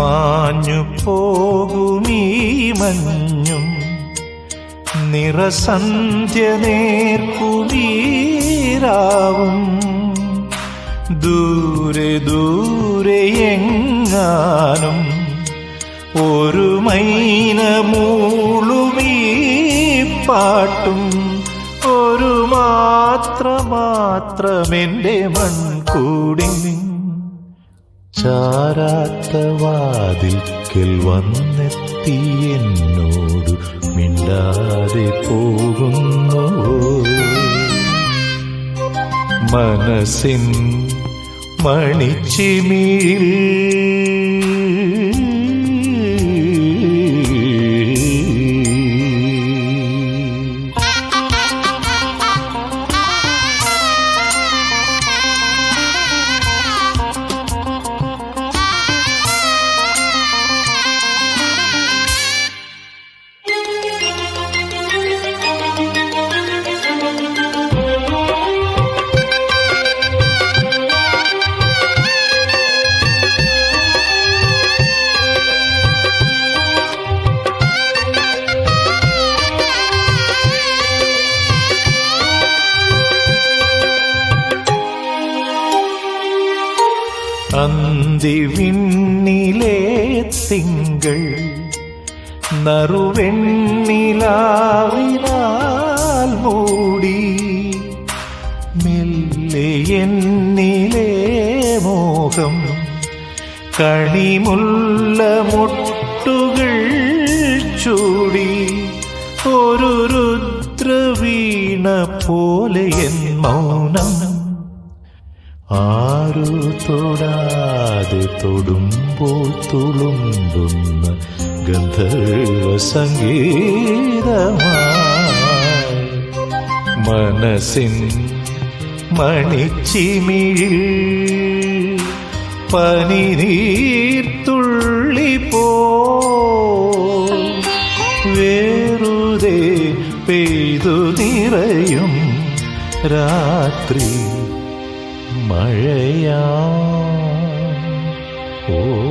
മാഞ്ഞു പോകുമീ മഞ്ഞും. നിറസന്ധ്യ നേർക്കുമീരാവും ദൂരെ ദൂരെ എങ്ങാനും ഒരു മൈന മൂളുമീ പാട്ടും. ഒരു മാത്ര മാത്രമെന്റെ മൺകൂടി ചാരാത്ത വാതിൽക്കൽ വന്നെത്തി എന്നോട് മിണ്ടാതെ പോകുന്നു. മനസ്സിൻ മണിച്ചിമിഴിൽ അന്തിവിണ്ണിലെ തിങ്കൾ നറുവെണ്ണിലാവിനാൽ മൂടി മെല്ലെ എന്നിലെ മോഹം കണിമുള്ള മുട്ടുകൾ ചൂടി ഒരു രുദ്രവീണ പോലെ എൻ മൗനം. ആരു തൊടാതെ തൊടുമ്പോൾ തുളുമ്പുന്ന ഗന്ധർവ സംഗീതമായി മനസ്സിൻ മണിച്ചിമിഴിൽ പനിനീർത്തുള്ളി പോ വേറുതേ പെയ്തു നിറയും രാത്രി. മഴയാ. ഓർമ്മകൾ